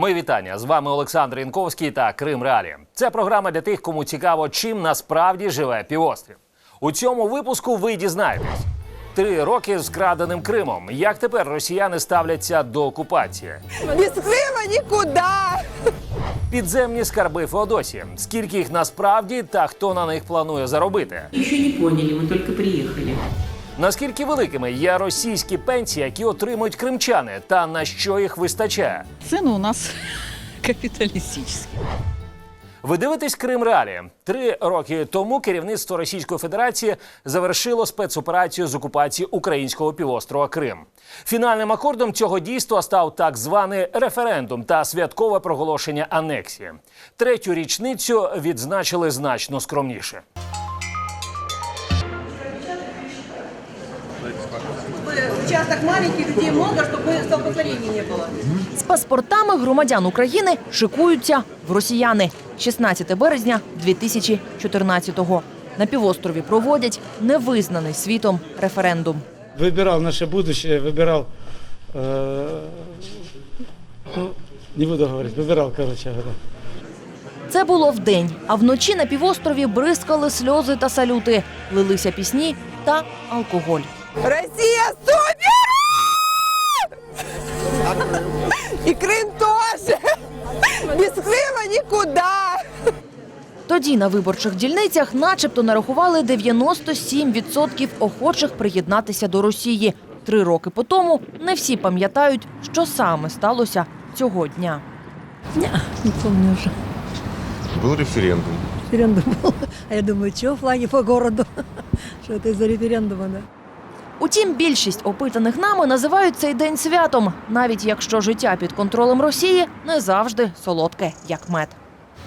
Мої вітання з вами Олександр Янковський та Крим Реалі. Це програма для тих, кому цікаво, чим насправді живе півострів. У цьому випуску ви дізнаєтесь три роки з краденим Кримом. Як тепер росіяни ставляться до окупації? Без Крыма никуда! Підземні скарби Феодосії. Скільки їх насправді та хто на них планує заробити? Еще не поняли, мы только приехали. Наскільки великими є російські пенсії, які отримують кримчани, та на що їх вистачає? Цены у нас капиталистические. Ви дивитесь Крим Реалі. Три роки тому керівництво Російської Федерації завершило спецоперацію з окупації українського півострова Крим. Фінальним акордом цього дійства став так званий референдум та святкове проголошення анексії. Третю річницю відзначили значно скромніше. Участок маленький, людей много, чтобы столпотворений не было. З паспортами громадян України шикуються в росіяни. 16 березня 2014-го. На півострові проводять невизнаний світом референдум. выбирал наше будущее, выбирал, э, ну, не буду говорить, выбирал, короче говоря. Це було вдень, а вночі на півострові бризкали сльози та салюти, лилися пісні та алкоголь. Россия супер! И Крым тоже! Без Крыма никуда! Тоді на виборчих дільницях начебто нарахували 97% охочих приєднатися до Росії. Три роки по тому не всі пам'ятають, що саме сталося цього дня. Не помню уже. Был референдум. Референдум был. А я думаю, что флаги по городу? Что это из-за референдума, да? Утім, більшість опитаних нами називають цей день святом, навіть якщо життя під контролем Росії не завжди солодке, як мед.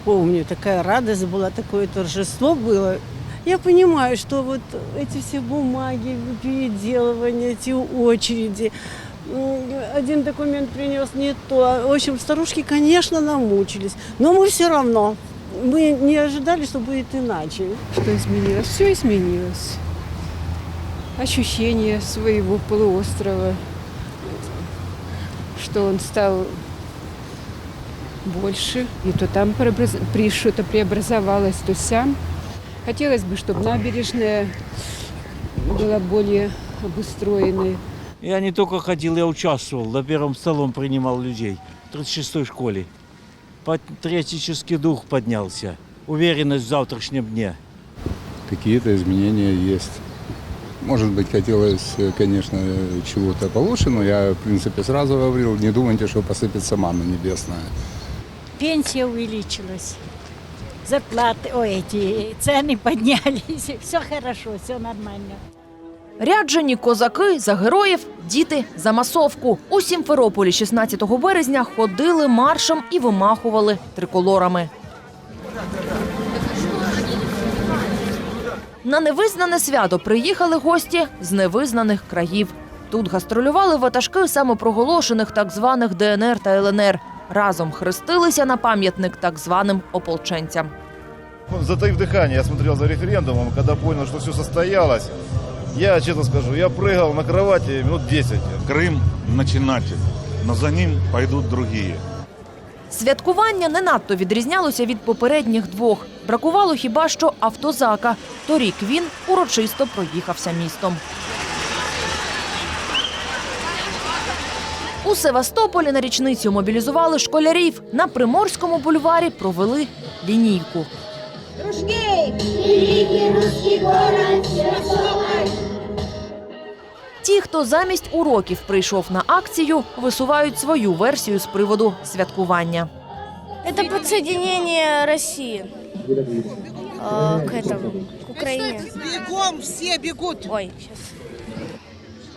Помню, такая радость была, такое торжество было. Я понимаю, что вот эти все бумаги, переделывания, эти очереди, м, один документ принес не то. В общем, старушки, конечно, намучились, но мы все равно, мы не ожидали, что будет иначе. Что изменилось? Все изменилось. Ощущение своего полуострова, что он стал больше. И то там что-то преобразовалось, то сям. Хотелось бы, чтобы набережная была более обустроенной. Я не только ходил, я участвовал, за первым столом принимал людей в 36-й школе. Патриотический дух поднялся, уверенность в завтрашнем дне. Какие-то изменения есть. Может быть, хотелось, э, конечно, чего-то получше, но я, в принципе, сразу говорил, не думайте, что посыпется манна небесная. Пенсия увеличилась, зарплаты, ой, эти цены поднялись, все хорошо, все нормально. Ряджені козаки за героїв, діти за масовку. У Сімферополі 16 березня ходили маршем і вимахували триколорами. На невизнане свято приїхали гості з невизнаних країв. Тут гастролювали ватажки самопроголошених так званих ДНР та ЛНР. Разом хрестилися на пам'ятник так званим ополченцям. Затаив дыхание, я смотрел за референдумом, когда понял, что все состоялось, я честно скажу, я прыгал на кровати минут 10. Крым начинатель, но за ним пойдут другие. Святкування не надто відрізнялося від попередніх двох. Бракувало хіба що автозака. Торік він урочисто проїхався містом. У Севастополі на річницю мобілізували школярів. На Приморському бульварі провели лінійку. Ті, хто замість уроків прийшов на акцію, висувають свою версію з приводу святкування. Это подсоединение России к этому, к Украине. Бегом, все бегут! Ой, сейчас.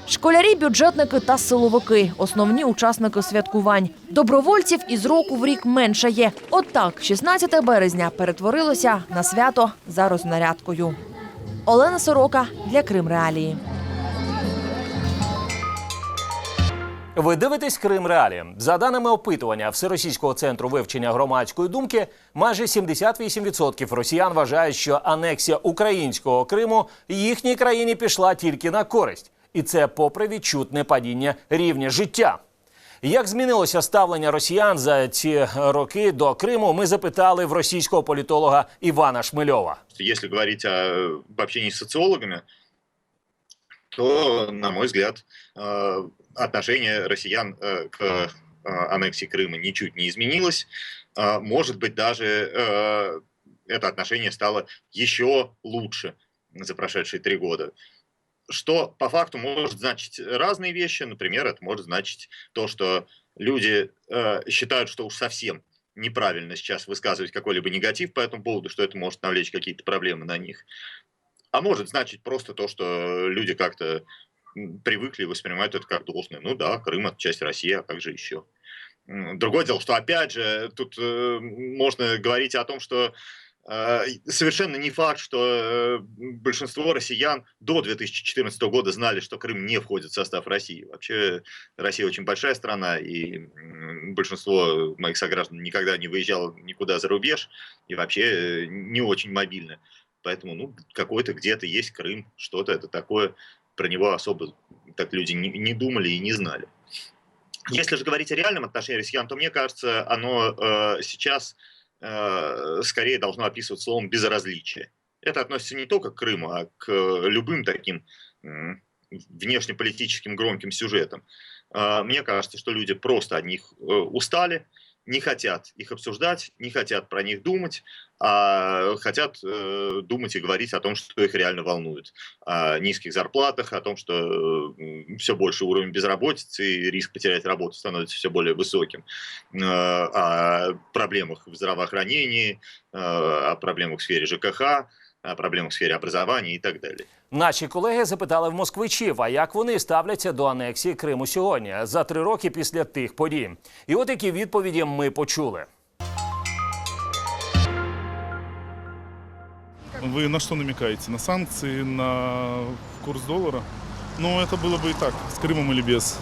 Школярі, бюджетники та силовики основні учасники святкувань. Добровольців із року в рік меншає. Отак, 16 березня перетворилося на свято за рознарядкою. Олена Сорока для Крим Ви дивитесь Крим Реалі. За даними опитування Всеросійського центру вивчення громадської думки, майже 78% росіян вважають, що анексія українського Криму їхній країні пішла тільки на користь, і це попри відчутне падіння рівня життя. Як змінилося ставлення росіян за ці роки до Криму? Ми запитали в російського політолога Івана Шмельова. Если говорить о, об общении с социологами, то, на мой взгляд, отношение россиян э, к э, аннексии Крыма ничуть не изменилось. Э, Может быть, даже э, это отношение стало еще лучше за прошедшие три года. Что по факту может значить разные вещи. Например, это может значить то, что люди считают, что уж совсем неправильно сейчас высказывать какой-либо негатив по этому поводу, что это может навлечь какие-то проблемы на них. А может значить просто то, что люди как-то привыкли воспринимают это как должное. Ну да, Крым это часть России, а как же еще? Другое дело, что опять же тут э, можно говорить о том, что э, совершенно не факт, что э, большинство россиян до 2014 года знали, что Крым не входит в состав России. Вообще Россия очень большая страна, и большинство моих сограждан никогда не выезжало никуда за рубеж, и вообще э, не очень мобильно. Поэтому, ну, какой-то где-то есть Крым, что-то это такое. Про него особо так люди не, не думали и не знали. Если же говорить о реальном отношении россиян, то мне кажется, оно э, сейчас э, скорее должно описывать словом безразличие. Это относится не только к Крыму, а к э, любым таким м, внешнеполитическим громким сюжетам. Э, Мне кажется, что люди просто от них э, устали, не хотят их обсуждать, не хотят про них думать, а хотят э, думать и говорить о том, что их реально волнует. О низких зарплатах, о том, что все больше уровень безработицы и риск потерять работу становится все более высоким, э, о проблемах в здравоохранении, э, о проблемах в сфере ЖКХ, о проблемах в сфере образования и так далее. Наші колеги запитали в москвичів, а як вони ставляться до анексії Криму сьогодні, за три роки після тих подій. І от які відповіді ми почули. Вы на что намекаете? На санкции, на курс доллара? Ну, это было бы и так, с Крымом или без.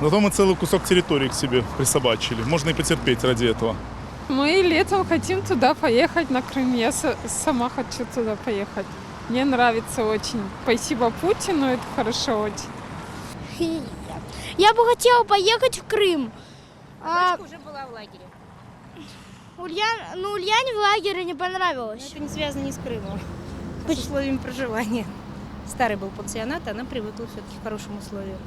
Зато мы целый кусок территории к себе присобачили. Можно и потерпеть ради этого. Мы летом хотим туда поехать, на Крым. Я с- сама хочу туда поехать. Мне нравится очень. Спасибо Путину, это хорошо очень. Я бы хотела поехать в Крым. А, уже была в лагере. Ульян, ну, Ульяне в лагере не понравилось. Это не связано не с Крымом, с условиями проживания. Старый был пансионат, она привыкла все-таки к хорошим условиям.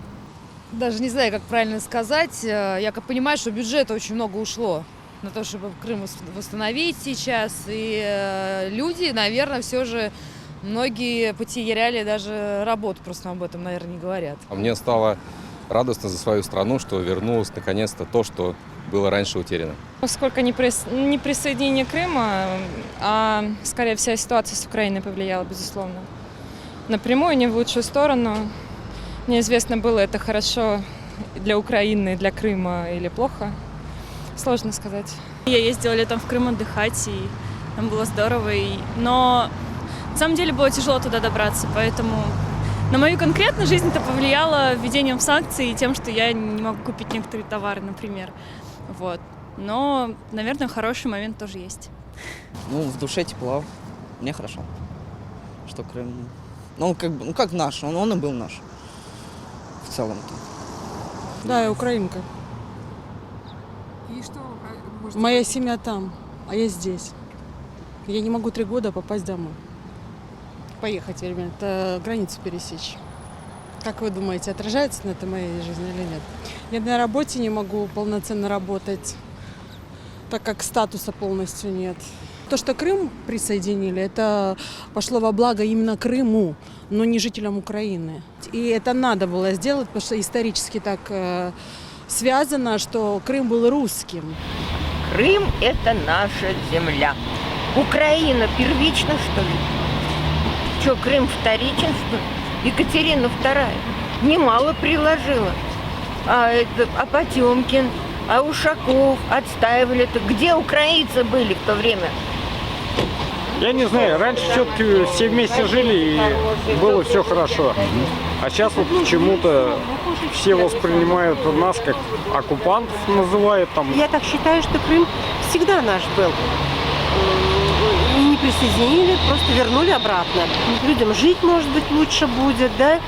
Даже не знаю, как правильно сказать. Э, Я как понимаю, что бюджета очень много ушло На то, чтобы Крым вос- восстановить сейчас. И э, люди, наверное, все же многие потеряли даже работу, просто об этом, наверное, не говорят. А мне стало радостно за свою страну, что вернулось наконец-то то, что было раньше утеряно. Поскольку не, прис... не присоединение Крыма, а скорее вся ситуация с Украиной повлияла, безусловно. Напрямую, не в лучшую сторону. Неизвестно, было это хорошо для Украины, для Крыма или плохо. Сложно сказать. Я ездила летом в Крым отдыхать, и там было здорово. И... Но на самом деле было тяжело туда добраться, поэтому на мою конкретную жизнь это повлияло введением санкций и тем, что я не могу купить некоторые товары, например. Вот. Но, наверное, хороший момент тоже есть. Ну, в душе тепло. Мне хорошо. Что Крым... Ну, он как бы, ну, как наш, он, он и был наш. В целом-то. Да, я украинка. И что? Моя семья там, а я здесь. Я не могу три года попасть домой. Поехать, это границу пересечь. Как вы думаете, отражается на это моей жизни или нет? Я на работе не могу полноценно работать, так как статуса полностью нет. То, что Крым присоединили, это пошло во благо именно Крыму, но не жителям Украины. И это надо было сделать, потому что исторически так э, связано, что Крым был русским. Крым – это наша земля. Украина первична, что ли? Что, Крым вторичен, что ли? Екатерина вторая немало приложила. А, это, а Потемкин, а Ушаков отстаивали это. Где украинцы были в то время? Я не знаю, раньше все-таки все вместе жили и было все хорошо. А сейчас вот почему-то все воспринимают нас как оккупантов, называют там. Я так считаю, что Крым всегда наш был. И не присоединили, просто вернули обратно. Людям жить, может быть, лучше будет, да?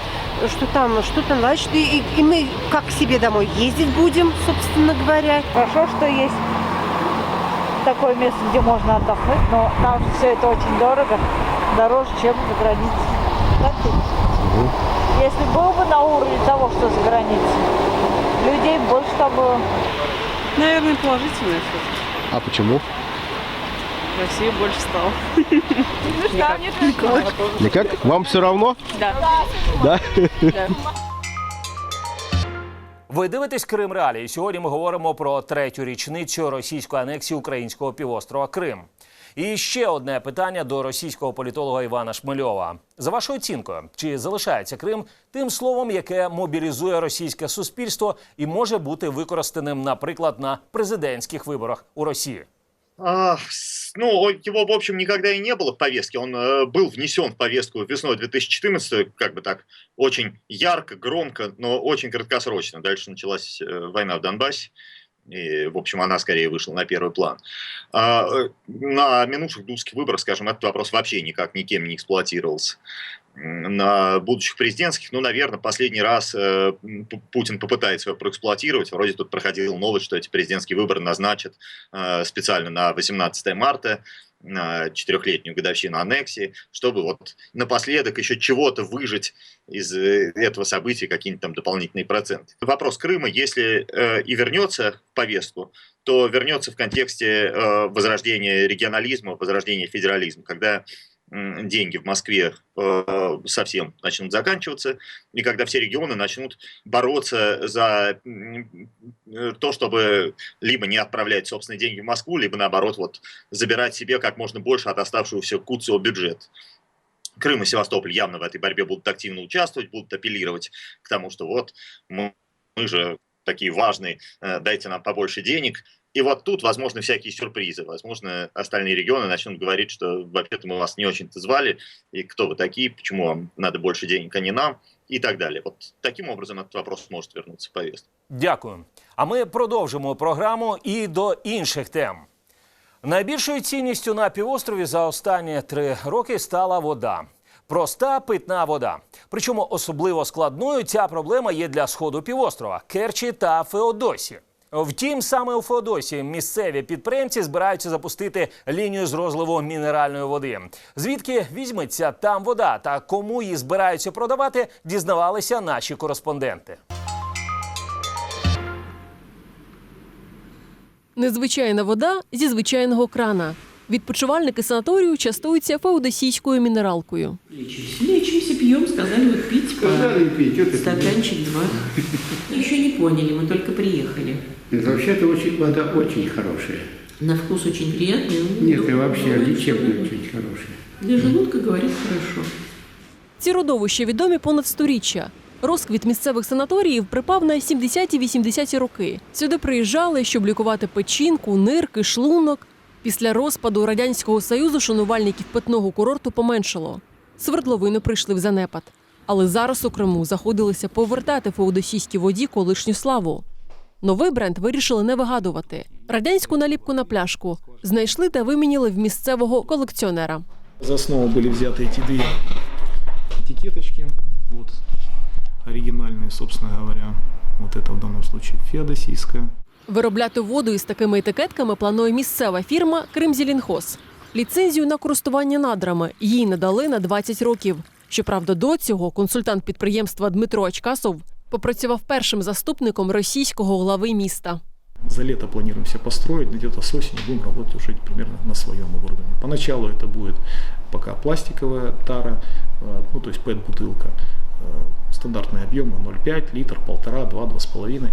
Что там, что там, значит, и, и- мы как к себе домой ездить будем, собственно говоря. Хорошо, что есть такое место, где можно отдохнуть, но там все это очень дорого, дороже, чем за границей. Так ведь? Если был бы на уровне того, что за границей, людей больше там было. Наверное, положительное что А почему? Россия больше стала. Ну что, мне Никак? Вам все равно? Да. Да? Ви дивитесь Крим Реалії. Сьогодні ми говоримо про третю річницю російської анексії українського півострова Крим. І ще одне питання до російського політолога Івана Шмельова. За вашою оцінкою, чи залишається Крим тим словом, яке мобілізує російське суспільство і може бути використаним, наприклад, на президентських виборах у Росії? А, с- ну, о- его, в общем, никогда и не было в повестке. Он э, был внесен в повестку весной 2014, как бы так, очень ярко, громко, но очень краткосрочно. Дальше началась э, война в Донбассе. И, в общем, она скорее вышла на первый план. А, э, на минувших дудских выборах, скажем, этот вопрос вообще никак никем не эксплуатировался. На будущих президентских, ну, наверное, последний раз э, Путин попытается его проэксплуатировать. Вроде тут проходила новость, что эти президентские выборы назначат э, специально на 18 марта, четырехлетнюю годовщину аннексии, чтобы вот напоследок еще чего-то выжить из э, этого события, какие-нибудь там дополнительные проценты. Вопрос Крыма, если э, и вернется в повестку, то вернется в контексте э, возрождения регионализма, возрождения федерализма, когда деньги в Москве э, совсем начнут заканчиваться, и когда все регионы начнут бороться за э, то, чтобы либо не отправлять собственные деньги в Москву, либо наоборот вот забирать себе как можно больше от оставшегося куцио бюджета. Крым и Севастополь явно в этой борьбе будут активно участвовать, будут апеллировать к тому, что вот мы, мы же такие важные, э, дайте нам побольше денег. И вот тут, возможно, всякие сюрпризы. Возможно, остальные регионы начнут говорить, что вообще-то мы вас не очень-то звали, и кто вы такие, почему вам надо больше денег, а не нам, и так далее. Вот таким образом этот вопрос может вернуться в повестку. Дякую. А ми продовжимо програму і до інших тем. Найбільшою цінністю на півострові за останні три роки стала вода. Проста питна вода. Причому особливо складною ця проблема є для сходу півострова Керчі та Феодосі. Втім, саме у Феодосії місцеві підприємці збираються запустити лінію з розливу мінеральної води. Звідки візьметься там вода та кому її збираються продавати, дізнавалися наші кореспонденти. Незвичайна вода зі звичайного крана. Відпочивальники санаторію частуються феодосійською мінералкою. Лечимся, пьем, сказали вот пить по Сказали пить, это стаканчик два. Еще не поняли, мы только приехали. Вообще-то очень, вода очень хорошая. На вкус очень приятный. но Нет, и думаю, вообще бывает, лечебная что очень хорошая. Для желудка, говорят, хорошо. Ці родовища відомі понад сторіччя. Розквіт місцевих санаторіїв припав на 70-80-ті роки. Сюди приїжджали, щоб лікувати печінку, нирки, шлунок. Після розпаду радянського союзу шанувальників питного курорту поменшало. Свердловини прийшли в занепад. Але зараз у Криму заходилися повертати феодосійській воді колишню славу. Новий бренд вирішили не вигадувати. Радянську наліпку на пляшку знайшли та виміняли в місцевого колекціонера. За основу были взяты эти две этикеточки. Вот оригинальные, собственно говоря. Вот это в данном случае феодосийская. Виробляти воду із такими етикетками планує місцева фірма Кримзілінхоз. Ліцензію на користування надрами їй надали на 20 років. Щоправда, до цього консультант підприємства Дмитро Очкасов попрацював першим заступником російського глави міста. За лето планируемся построить, где-то с осени будем работать уже примерно на своем оборудовании. Поначалу это будет пока пластиковая тара, э, ну то есть PET-бутылка. Э, Стандартные объемы 0,5 литр, 1,5, 2, 2,5.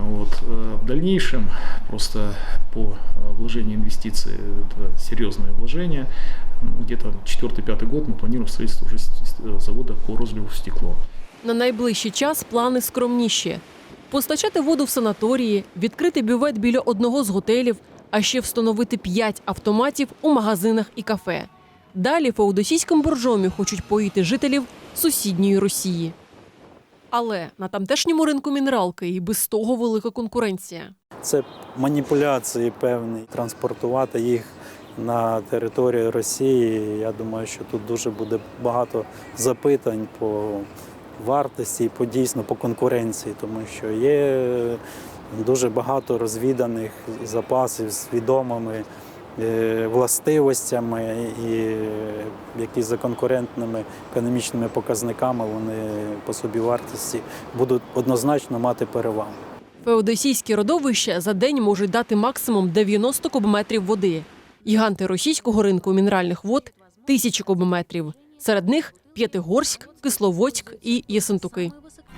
Вот. э, В дальнейшем просто по э, вложению инвестиций, это серьезные вложения, Ну, где-то 4-5 год мы планируем строительство уже с- с- завода по розливу в стекло. На найближчий час плани скромніші: постачати воду в санаторії, відкрити бювет біля одного з готелів, а ще встановити 5 автоматів у магазинах і кафе. Далі феодосійським боржомі хочуть поїти жителів сусідньої Росії. Але на тамтешньому ринку мінералки і без того велика конкуренція. Це маніпуляції певні, транспортувати їх на територію Росії. Я думаю, що тут дуже буде багато запитань по вартості по дійсно по конкуренції, тому що є дуже багато розвіданих запасів з відомими властивостями і які за конкурентними економічними показниками вони по собі вартості будуть однозначно мати перевагу. Феодосійські родовища за день можуть дати максимум 90 кубометрів води. Гіганти російського ринку мінеральних вод тисячі кубометрів. Серед них П'ятигорськ, Кисловодськ і Єсентуки.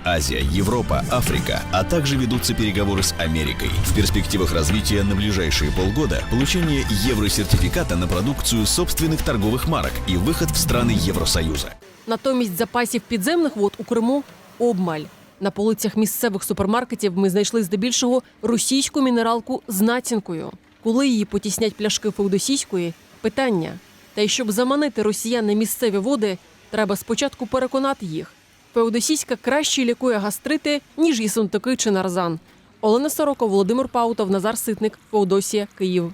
Азия, Европа, Африка, а также ведутся переговоры с Америкой. В перспективах развития на ближайшие полгода получение евросертификата на продукцию собственных торговых марок и выход в страны Евросоюза. Натомість запасів підземних вод у Криму обмаль. На полицях місцевих супермаркетів ми знайшли здебільшого російську мінералку з націнкою. Коли її потіснять пляшки феодосійської – питання. Та й щоб заманити росіян на місцеві води, треба спочатку переконати їх. Феодосійська краще лікує гастрити, ніж єсентуки чи нарзан. Олена Сороко, Володимир Паутов, Назар Ситник, Феодосія, Київ.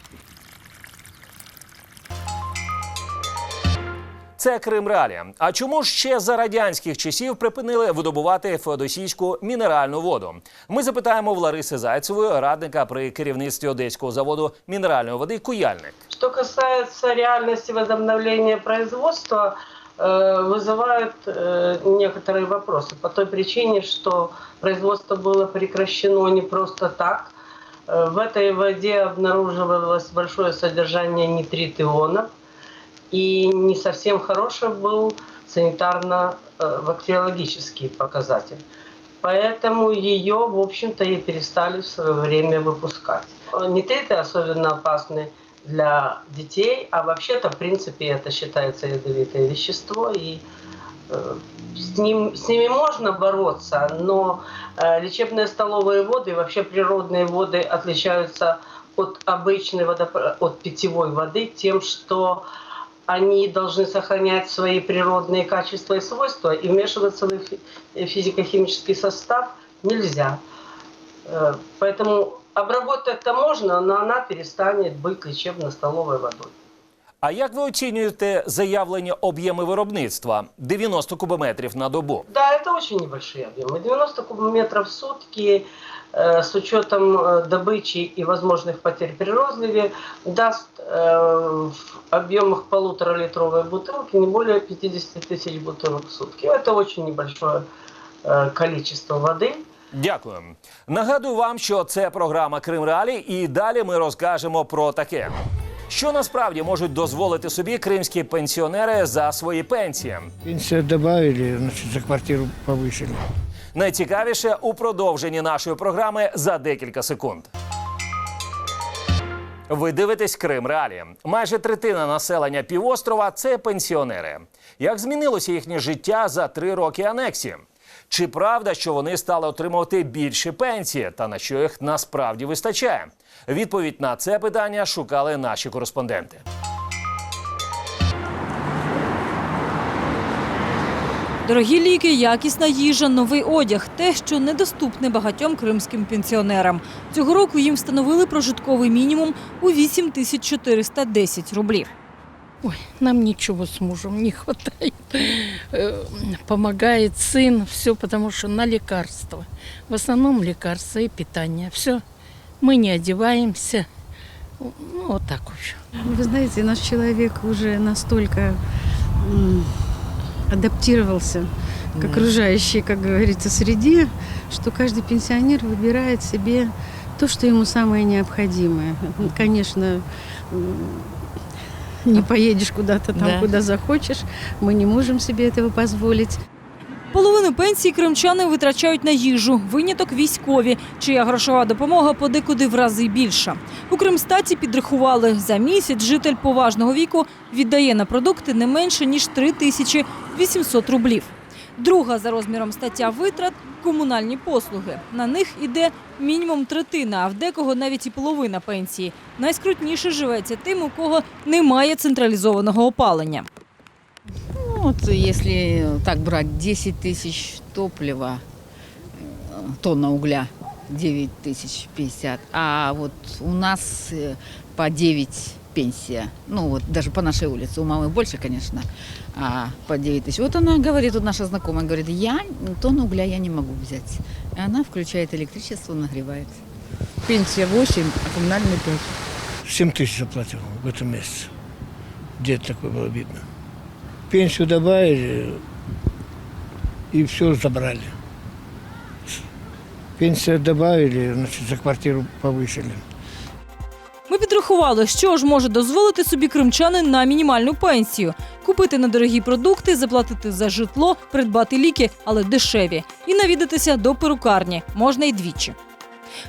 Це Крим Реалія. А чому ж ще за радянських часів припинили видобувати феодосійську мінеральну воду? Ми запитаємо в Лариси Зайцевої, радника при керівництві одеського заводу мінеральної води Куяльник. Что касается реальности возобновления производства, вызывают э, некоторые вопросы по той причине, что производство было прекращено не просто так. Э, В этой воде обнаруживалось большое содержание нитрит ионов, и не совсем хороший был санитарно-бактериологический показатель. Поэтому ее, в общем-то, и перестали в свое время выпускать. Э, Нитриты особенно опасны для детей, а вообще-то, в принципе, это считается ядовитое вещество, и э, с, ним, с ними можно бороться, но э, лечебные столовые воды вообще природные воды отличаются от обычной водопро- от питьевой воды тем, что они должны сохранять свои природные качества и свойства, и вмешиваться в их фи- физико-химический состав нельзя. Э, Поэтому обработать-то можно, но она перестанет быть лечебно-столовой водой. А як ви оцінюєте заявлені об'єми виробництва 90 кубометрів на добу? Да, это очень небольшие объемы. 90 кубометров в сутки э, с учетом э, добычи и возможных потерь при розливе даст э, в объемах полуторалитровой бутылки не более 50 тысяч бутылок в сутки. Это очень небольшое э, количество воды. Дякую. Нагадую вам, що це програма Крим Реалій, і далі ми розкажемо про таке. Що насправді можуть дозволити собі кримські пенсіонери за свої пенсії? Пенсию добавили, значит, за квартиру повысили. Найцікавіше у продовженні нашої програми за декілька секунд. Ви дивитесь Крим Реалі. Майже третина населення півострова це пенсіонери. Як змінилося їхнє життя за три роки анексії? Чи правда, що вони стали отримувати більші пенсії, та на що їх насправді вистачає? Відповідь на це питання шукали наші кореспонденти. Дорогі ліки, якісна їжа, новий одяг те, що недоступне багатьом кримським пенсіонерам. Цього року їм встановили прожитковий мінімум у 8410 рублів. Ой, нам ничего с мужем не хватает. Э, Помогает сын, все потому что на лекарства. В основном лекарства и питание. Все. Мы не одеваемся. Ну, вот так вот. Вы знаете, наш человек уже настолько адаптировался к окружающей, как говорится, среде, что каждый пенсионер выбирает себе то, что ему самое необходимое. Конечно, не поедешь куда-то там, Да. куда захочешь. Мы не можем себе этого позволить. Половину пенсії кримчани витрачають на їжу. Виняток військові, чия грошова допомога подекуди в рази більша. У Кримстаті підрахували, за місяць житель поважного віку віддає на продукти не менше ніж 3800 рублів. Друга за розміром стаття витрат комунальні послуги. На них іде мінімум третина, а в декого навіть і половина пенсії. Найскрутніше живеться тим, у кого немає централізованого опалення. Ну, вот если так брать 10 тысяч топлива, э, тонна угля 9 тысяч 50, а вот у нас э, по 9 пенсия. Ну вот даже по нашей улице. У мамы больше, конечно, а по 9 тысяч. Вот она говорит, вот наша знакомая говорит, я тонну угля я не могу взять. И она включает электричество, нагревает. Пенсия 8, а коммунальный 5. 7 тысяч заплатил в этом месяце. Где это такое было видно? Пенсию добавили и все забрали. Пенсию добавили, значит, за квартиру повысили. Ми підрахували, що ж може дозволити собі кримчанин на мінімальну пенсію: купити недорогі продукти, заплатити за житло, придбати ліки, але дешеві, і навідатися до перукарні можна й двічі.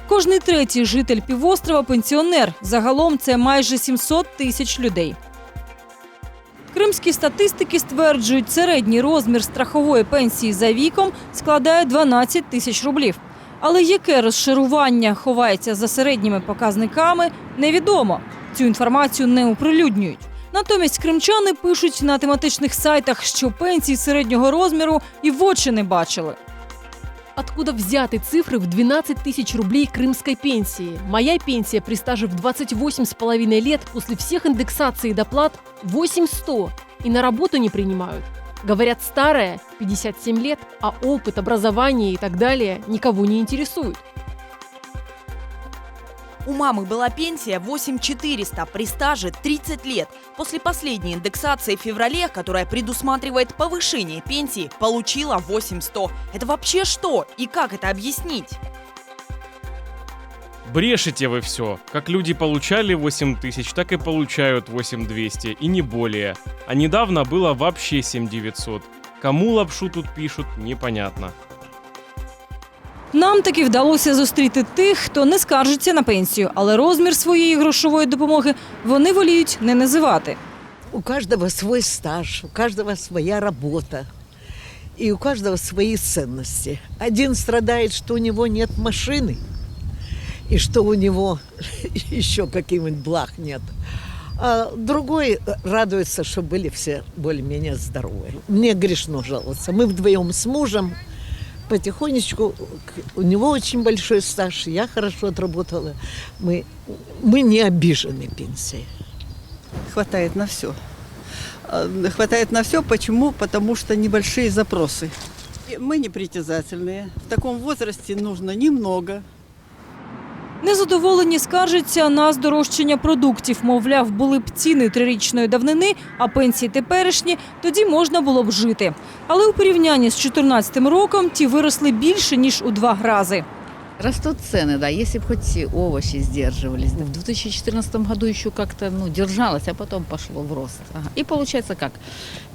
Кожний третій житель півострова пенсіонер. Загалом це майже 700 тисяч людей. Кримські статистики стверджують, середній розмір страхової пенсії за віком складає 12 тисяч рублів. Але яке розшарування ховається за середніми показниками, невідомо. Цю інформацію не оприлюднюють. Натомість кримчани пишуть на тематичних сайтах, що пенсії середнього розміру і в очі не бачили. Откуда взяты цифры в 12 тысяч рублей крымской пенсии? Моя пенсия при стаже в 28,5 лет после всех индексаций и доплат 8100 и на работу не принимают. Говорят, старая, 57 лет, а опыт, образование и так далее никого не интересует. У мамы была пенсия 8400 при стаже 30 лет. После последней индексации в феврале, которая предусматривает повышение пенсии, получила 8100. Это вообще что? И как это объяснить? Брешете вы все. Как люди получали 8 тысяч, так и получают 8200, и не более. А недавно было вообще 7900. Кому лапшу тут пишут, непонятно. Нам таки вдалося зустріти тих, хто не скаржиться на пенсію, але розмір своєї грошової допомоги вони воліють не називати. У каждого свой стаж, у каждого своя работа. И у каждого свои ценности. Один страдает, что у него нет машины, и что у него еще каких-нибудь благ нет. А другой радуется, что были все более-менее здоровы. Мне грешно жаловаться. Мы вдвоем с мужем потихонечку, у него очень большой стаж, я хорошо отработала. Мы, мы не обижены пенсией. Хватает на все. Хватает на все. Почему? Потому что небольшие запросы. Мы непритязательные. В таком возрасте нужно немного. Незадоволені скаржаться на здорожчання продуктів. Мовляв, були б ціни трирічної давнини, а пенсії теперішні, тоді можна було б жити. Але у порівнянні з 2014 роком ті виросли більше ніж у два рази. Растут цены, да, если бы хоть овощи сдерживались. В 2014 году еще как-то ну, держалось, а потом пошло в рост. Ага. И получается как?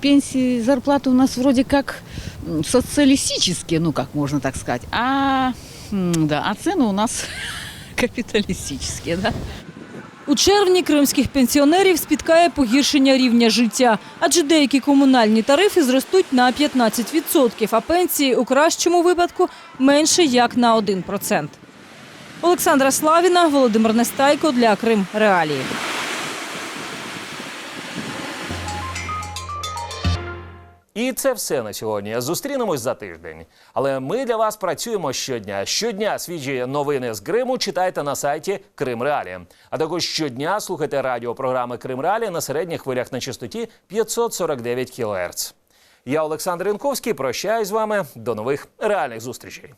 Пенсии, зарплаты у нас вроде как м, социалистические, ну как можно так сказать, а, м, да, а цены у нас капиталистические, да. У червні кримських пенсіонерів спіткає погіршення рівня життя, адже деякі комунальні тарифи зростуть на 15%, а пенсії у кращому випадку менше як на 1%. Олександра Славіна, Володимир Нестайко для Крим Реалії. І це все на сьогодні. Зустрінемось за тиждень. Але ми для вас працюємо щодня. Щодня свіжі новини з Криму читайте на сайті Крим Реалі. А також щодня слухайте радіопрограми Крим Реалі на середніх хвилях на частоті 549 кГц. Я Олександр Янковський. Прощаюсь з вами. До нових реальних зустрічей.